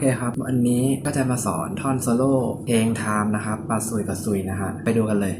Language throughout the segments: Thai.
เคครับ วันนี้ก็จะมาสอนท่อนโซโล่เพลงไทม์นะครับปาซุยปาซุยนะฮะไปดูกันเลย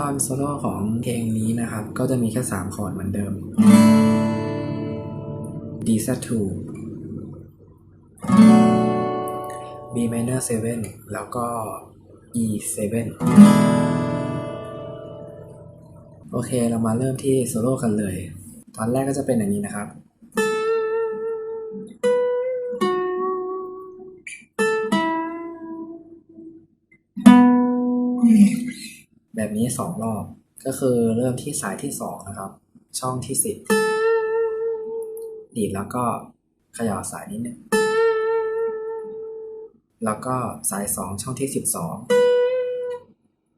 ตอนโซโล่ของเพลงนี้นะครับ ก็จะมีแค่ 3 คอร์ดเหมือนเดิม D Z2 B minor 7 แล้วก็ E 7โอเคเรามาเริ่มที่โซโล่กันเลย ตอนแรกก็จะเป็นอย่างนี้นะครับ นี้สองรอบ ก็คือเริ่มที่สายที่สองนะครับ ช่องที่สิบดีดแล้วก็ขย่าสายนิดนึงแล้วก็สายสองช่องที่สิบสอง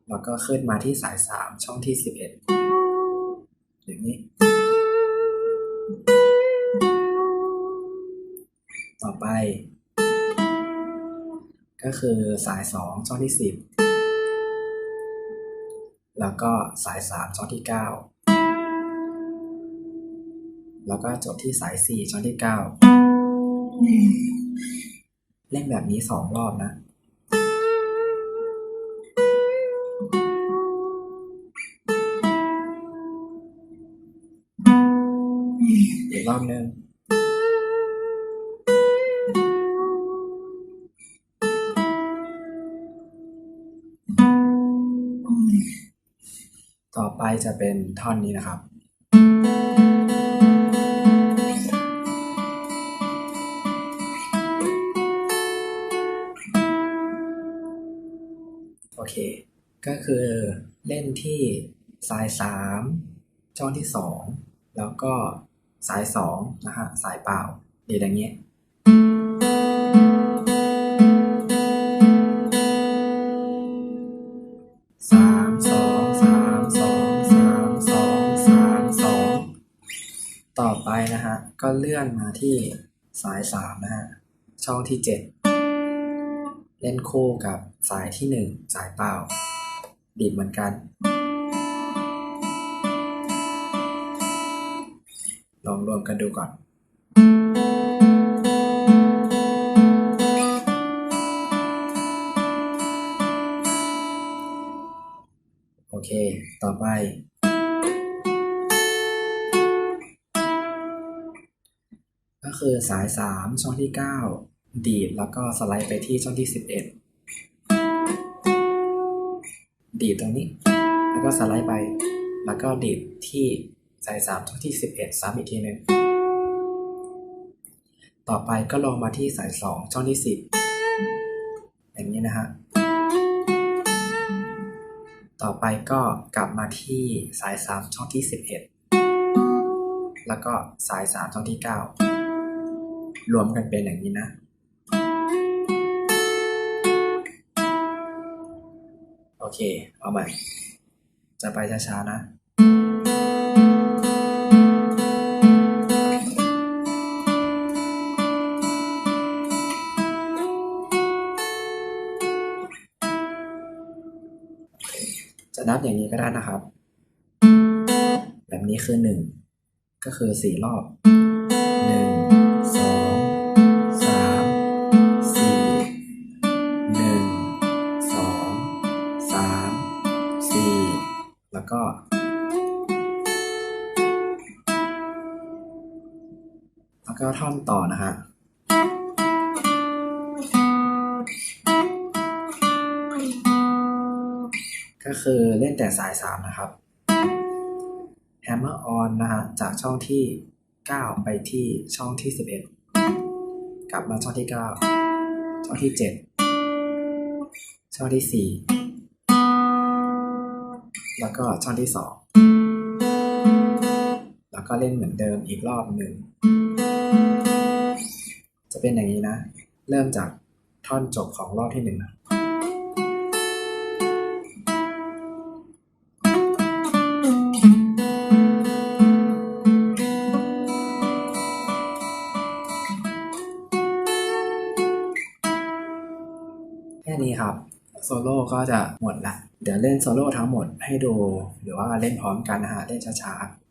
แล้วก็ขึ้นมาที่สายสามช่องที่สิบเอ็ดอย่างนี้ ต่อไป ก็คือสายสองช่องที่สิบ แล้วก็สายสามช่องที่เก้าแล้วก็จบที่สายสี่ช่องที่เก้าเล่นแบบนี้สองรอบนะ อีกรอบนึง ต่อไปจะเป็นท่อนนี้นะครับ โอเค ก็คือเล่นที่สายสามช่องที่สองแล้วก็สายสองนะฮะ สายเปล่าดี๋ยวอย่างเงี้ย ก็เลื่อนมาที่สายสามนะฮะช่องที่เจ็ดเล่นคู่กับสายที่หนึ่งสายเปล่า ดีดเหมือนกัน ลองรวมกันดูก่อนโอเค ต่อไป คือสายสามช่องที่เก้าดีดแล้วก็สไลด์ไปที่ช่องที่สิบเอ็ดดีดตรงนี้ แล้วก็สไลด์ไป แล้วก็ดีดที่สายสามช่องที่สิบเอ็ดซ้ำอีกทีหนึ่งต่อไปก็ลงมาที่สายสองช่องที่สิบอย่างนี้นะฮะ ต่อไปก็กลับมาที่สายสามช่องที่สิบเอ็ดแล้วแล้วก็สายสามช่องที่เก้า รวมกันเป็นอย่างนี้นะโอเค เอาใหม่ จะไปช้าๆนะ จะนับอย่างนี้ก็ได้นะครับ แบบนี้คือหนึ่ง ก็คือสี่รอบ ท่อนต่อนะฮะก็คือเล่นแต่สายสามนะครับ Hammer on นะฮะจากช่องที่ 9 ไปที่ช่องที่ 11 กลับมาช่องที่ 9 ช่องที่ 7 ช่องที่ 4 แล้วก็ช่องที่ 2 แล้วก็เล่นเหมือนเดิมอีกรอบหนึ่ง จะเป็นอย่างนี้นะ เริ่มจากท่อนจบของรอบที่หนึ่งนะแค่นี้ครับโซโล่ก็จะหมดละ เดี๋ยวเล่นโซโล่ทั้งหมดให้ดู หรือว่าเล่นพร้อมกันนะฮะเล่นช้าๆ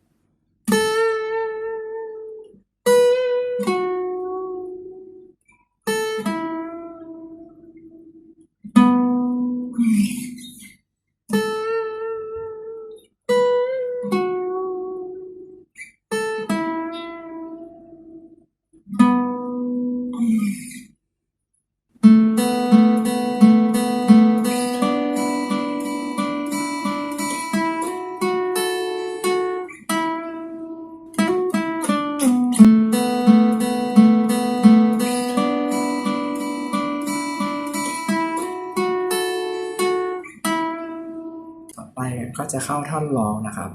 เข้าท่อนร้องนะครับ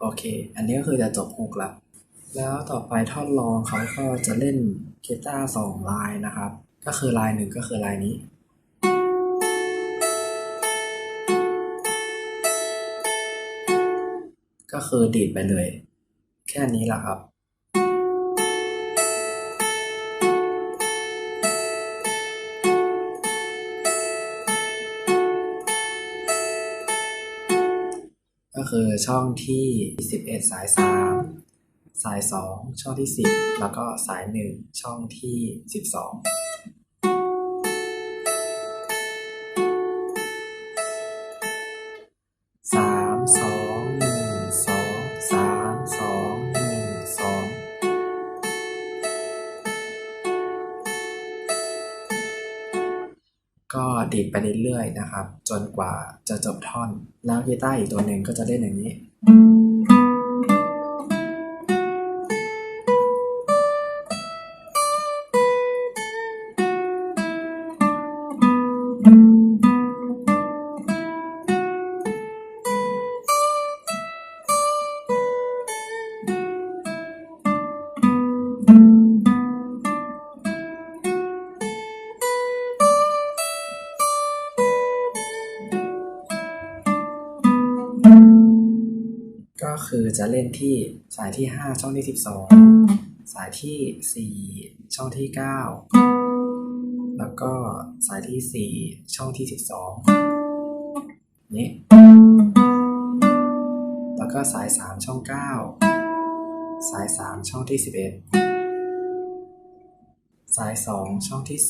โอเค อันนี้ก็คือจะจบฮุกละแล้วต่อไปท่อนรองเขาก็จะเล่น กีตาร์สองลายนะครับ ก็คือลายหนึ่งก็คือลายนี้ก็คือดีดไปเลย แค่นี้แหละครับ ก็คือช่องที่ 11 สาย 3 สาย 2 ช่องที่ 10 แล้วก็สาย 1 ช่องที่ 12สามสองหนึ่งสองสามสองหนึ่งสองก็ดีดไปเรื่อยๆนะครับ จนกว่าจะจบท่อน แล้วกีตาร์อีกตัวหนึ่งก็จะเล่นอย่างนี้ คือจะเล่นที่สายที่ 5 ช่องที่ 12 สายที่ 4 ช่องที่ 9 แล้วก็สายที่ 4 ช่องที่ 12 นี้ แล้วก็สาย 3 ช่อง 9 สาย 3 ช่องที่ 11 สาย 2 ช่องที่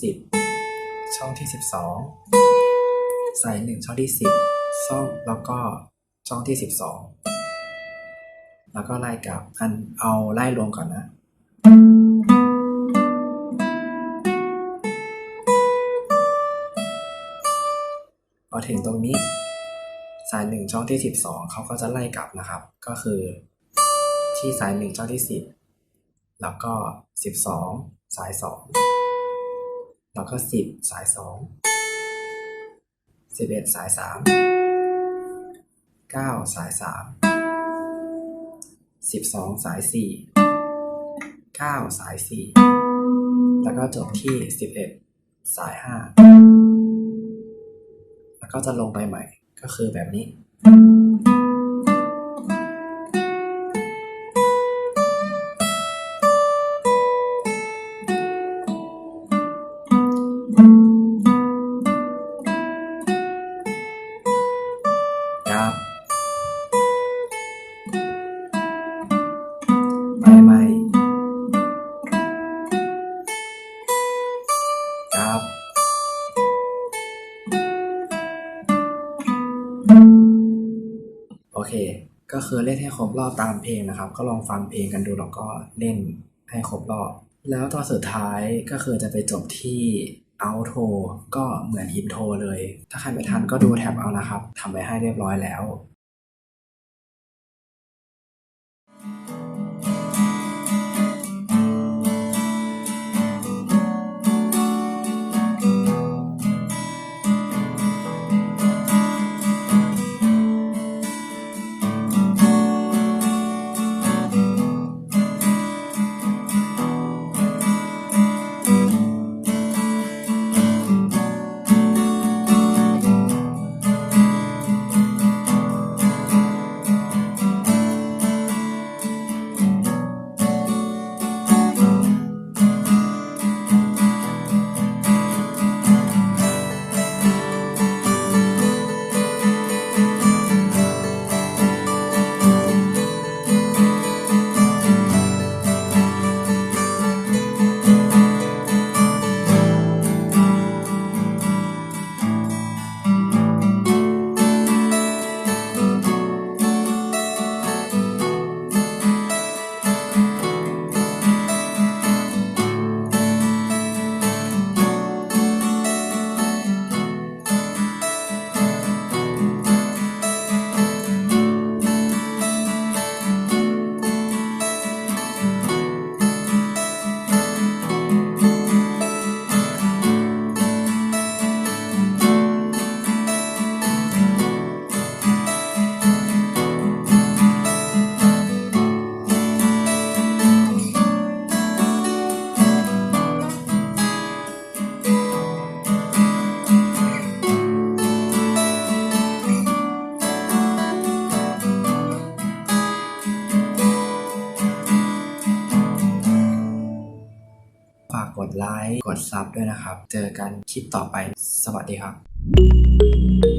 10 ช่องที่ 12 สาย 1 ช่องที่ 10 ช่องแล้วก็ช่องที่ 12 แล้วก็ไล่กลับอันเอาไล่รวมก่อนนะพอถึงตรงนี้สายหนึ่งช่องที่สิบสองเขาก็จะไล่กลับนะครับ ก็คือ ที่สายหนึ่งช่องที่สิบแล้วก็สิบสองสายสองแล้วก็สิบสายสองสิบเอ็ดสายสามเก้าสายส 12สิบสองสายสี่เก้าสายสี่แล้วก็จบที่สิบเอ็ดสายห้าแล้วก็จะลงไปใหม่ก็คือแบบนี้ คือเล่นให้ครบรอบตามเพลงนะครับ ก็ลองฟังเพลงกันดูแล้วก็เล่นให้ครบรอบ แล้วตอนสุดท้ายก็คือจะไปจบที่ outro ก็เหมือนหินโทเลย ถ้าใครไม่ทันก็ดูแท็บเอานะครับทำไว้ให้เรียบร้อยแล้ว ค์กดซับด้วยนะครับ เจอกันคลิปต่อไปสวัสดีครับ